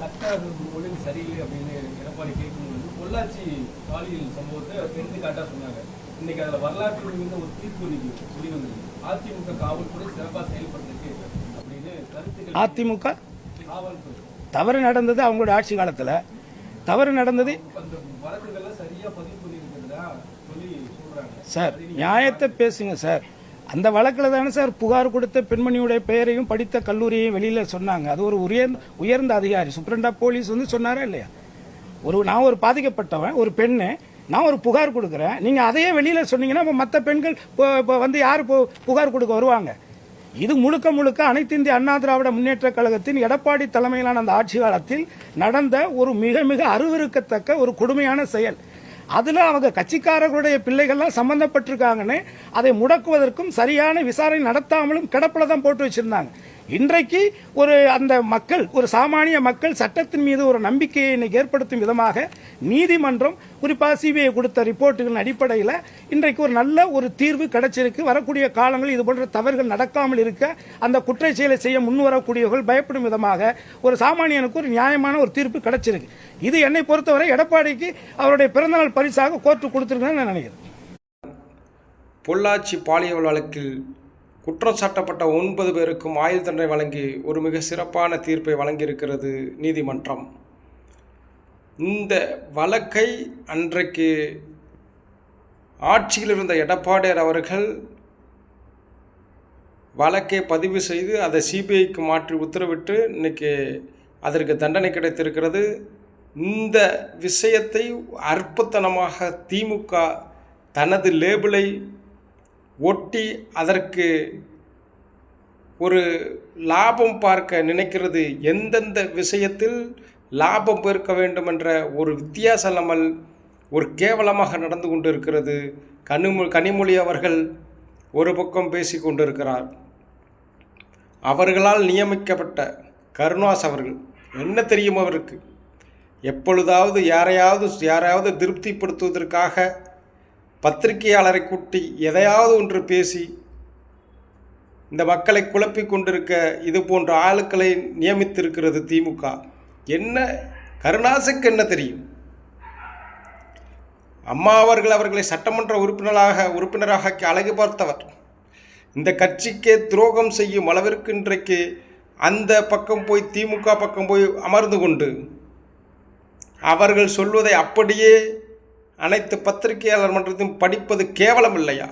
சட்ட ஒழுங்கு சரியில்லை அப்படின்னு எடப்பாடி கேட்கும்போது பொள்ளாச்சி பாலியல் சம்பவத்தை எடுத்துக்காட்டா சொன்னாங்க. இன்னைக்கு அதுல வரலாற்று மிகுந்த ஒரு தீர்ப்பு இன்னைக்கு வெளிவந்தது அதிமுக காவல்துறை சிறப்பா செயல்பட்டிருக்கு அப்படின்னு கருத்துக்கள் அதிமுக? காவல்துறை. தவறு நடந்தது அவங்களோட ஆட்சி காலத்தில். தவறு நடந்தது பதிவு பண்ணியிருக்கிறதா சொல்லி சார் நியாயத்தை பேசுங்க சார். அந்த வழக்கில் தானே சார் புகார் கொடுத்த பெண்மணியுடைய பெயரையும் படித்த கல்லூரியையும் வெளியில் சொன்னாங்க. அது ஒரு உயர்ந்த உயர்ந்த அதிகாரி. சூப்பரண்டா போலீஸ் வந்து சொன்னாரா இல்லையா? ஒரு நான் ஒரு பாதிக்கப்பட்டவன் ஒரு பெண்ணு நான் ஒரு புகார் கொடுக்குறேன். நீங்கள் அதையே வெளியில் சொன்னீங்கன்னா இப்போ மற்ற பெண்கள் இப்போ- இப்போ வந்து யார் இப்போ புகார் கொடுக்க வருவாங்க? இது முழுக்க முழுக்க அனைத்து இந்திய அண்ணா திராவிட முன்னேற்ற கழகத்தின் எடப்பாடி தலைமையிலான அந்த ஆட்சி காலத்தில் நடந்த ஒரு மிக மிக அருவருக்கத்தக்க ஒரு கொடுமையான செயல். அதில் அவங்க கட்சிக்காரர்களுடைய பிள்ளைகள்லாம் சம்பந்தப்பட்டிருக்காங்கன்னு அதை முடக்குவதற்கும் சரியான விசாரணை நடத்தாமலும் கிடப்பில் தான் போட்டு வச்சிருந்தாங்க. இன்றைக்கு ஒரு அந்த மக்கள் ஒரு சாமானிய மக்கள் சட்டத்தின் மீது ஒரு நம்பிக்கையை இன்னைக்கு ஏற்படுத்தும் விதமாக நீதிமன்றம் குறிப்பாக சிபிஐ கொடுத்த ரிப்போர்ட்டுகளின் அடிப்படையில் இன்றைக்கு ஒரு நல்ல ஒரு தீர்வு கிடைச்சிருக்கு. வரக்கூடிய காலங்களில் இது போன்ற தவறுகள் நடக்காமல் இருக்க அந்த குற்ற செயலை செய்ய முன்வரக்கூடியவர்கள் பயப்படும் விதமாக ஒரு சாமானியனுக்கு ஒரு நியாயமான ஒரு தீர்ப்பு கிடைச்சிருக்கு. இது என்னை பொறுத்தவரை எடப்பாடிக்கு அவருடைய பிறந்தநாள் பரிசாக கோர்ட்டு கொடுத்துருக்குன்னு நான் நினைக்கிறேன். பொள்ளாச்சி பாலியல் வழக்கில் குற்றம் சாட்டப்பட்ட ஒன்பது பேருக்கும் ஆயுள் தண்டனை வழங்கி ஒரு மிக சிறப்பான தீர்ப்பை வழங்கியிருக்கிறது நீதிமன்றம். இந்த வழக்கை அன்றைக்கு ஆட்சியில் இருந்த எடப்பாடியார் அவர்கள் வழக்கை பதிவு செய்து அதை சிபிஐக்கு மாற்றி உத்தரவிட்டு இன்னைக்கு அதற்கு தண்டனை கிடைத்திருக்கிறது. இந்த விஷயத்தை அற்புதனமாக திமுக தனது லேபிளை ஒட்டி அதற்கு ஒரு லாபம் பார்க்க நினைக்கிறது எந்தெந்த விஷயத்தில் லாபம் பெருக்க வேண்டும் என்ற ஒரு வித்தியாசம் இல்லாமல் ஒரு கேவலமாக நடந்து கொண்டிருக்கிறது. கனிமொ கனிமொழி அவர்கள் ஒரு பக்கம் பேசி கொண்டிருக்கிறார். அவர்களால் நியமிக்கப்பட்ட கருணாஸ் அவர்கள் என்ன தெரியும் அவருக்கு? எப்பொழுதாவது யாரையாவது யாரையாவது திருப்திப்படுத்துவதற்காக பத்திரிகையாளரை கூட்டி எதையாவது ஒன்று பேசி இந்த மக்களை குழப்பிக் கொண்டிருக்க இது போன்ற ஆளுக்களை நியமித்திருக்கிறது திமுக. என்ன? கருணாசுக்கு என்ன தெரியும்? அம்மா அவர்கள் அவர்களை சட்டமன்ற உறுப்பினராக உறுப்பினராக அழகு பார்த்தவர். இந்த கட்சிக்கே துரோகம் செய்யும் அளவிற்கு இன்றைக்கு அந்த பக்கம் போய் திமுக பக்கம் போய் அமர்ந்து கொண்டு அவர்கள் சொல்வதை அப்படியே அனைத்து பத்திரிகையாளர் மன்றத்தையும் படிப்பது கேவலம் இல்லையா?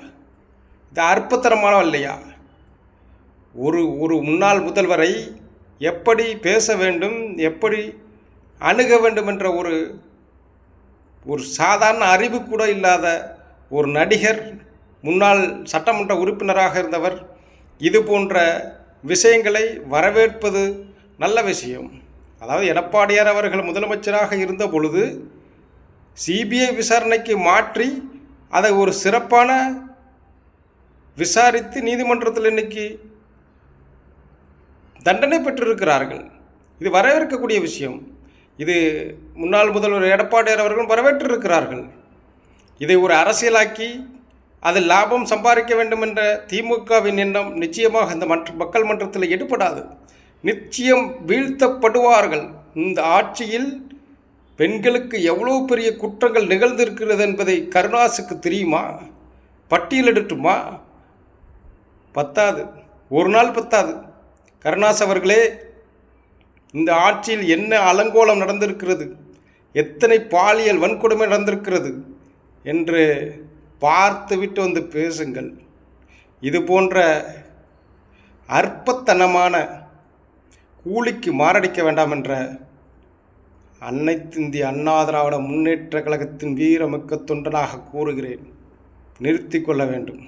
இது அற்புதரமான இல்லையா? ஒரு ஒரு முன்னாள் முதல்வரை எப்படி பேச வேண்டும் எப்படி அணுக வேண்டும் என்ற ஒரு ஒரு சாதாரண அறிவு கூட இல்லாத ஒரு நடிகர் முன்னாள் சட்டமன்ற உறுப்பினராக இருந்தவர் இது போன்ற விஷயங்களை வரவேற்பது நல்ல விஷயம். அதாவது எடப்பாடியார் அவர்கள் முதலமைச்சராக இருந்த பொழுது சிபிஐ விசாரணைக்கு மாற்றி அதை ஒரு சிறப்பான விசாரித்து நீதிமன்றத்தில் இன்னைக்கு தண்டனை பெற்றிருக்கிறார்கள். இது வரவேற்கக்கூடிய விஷயம். இது முன்னாள் முதல்வர் எடப்பாடியார் அவர்களும் வரவேற்றிருக்கிறார்கள். இதை ஒரு அரசியலாக்கி அதில் லாபம் சம்பாதிக்க வேண்டும் என்ற திமுகவின் எண்ணம் நிச்சயமாக இந்த மற்ற மக்கள் மன்றத்தில் எடுபடாது. நிச்சயம் வீழ்த்தப்படுவார்கள். இந்த ஆட்சியில் பெண்களுக்கு எவ்வளோ பெரிய குற்றங்கள் நிகழ்ந்திருக்கிறது என்பதை கருணாசுக்கு தெரியுமா? பட்டியலிடட்டுமா பத்தாது. ஒரு நாள் பத்தாது. கருணாஸ் அவர்களே இந்த ஆட்சியில் என்ன அலங்கோலம் நடந்திருக்கிறது? எத்தனை பாலியல் வன்கொடுமை நடந்திருக்கிறது? என்று பார்த்துவிட்டு வந்து பேசுங்கள். இது போன்ற அற்பத்தனமான கூலிக்கு மாரடிக்க வேண்டாம் என்ற அன்னைத்திந்திய அண்ணா திராவிட முன்னேற்ற கழகத்தின் வீரமிக்க தொண்டனாக கூறுகிறேன். நிறுத்திக் கொள்ள வேண்டும்.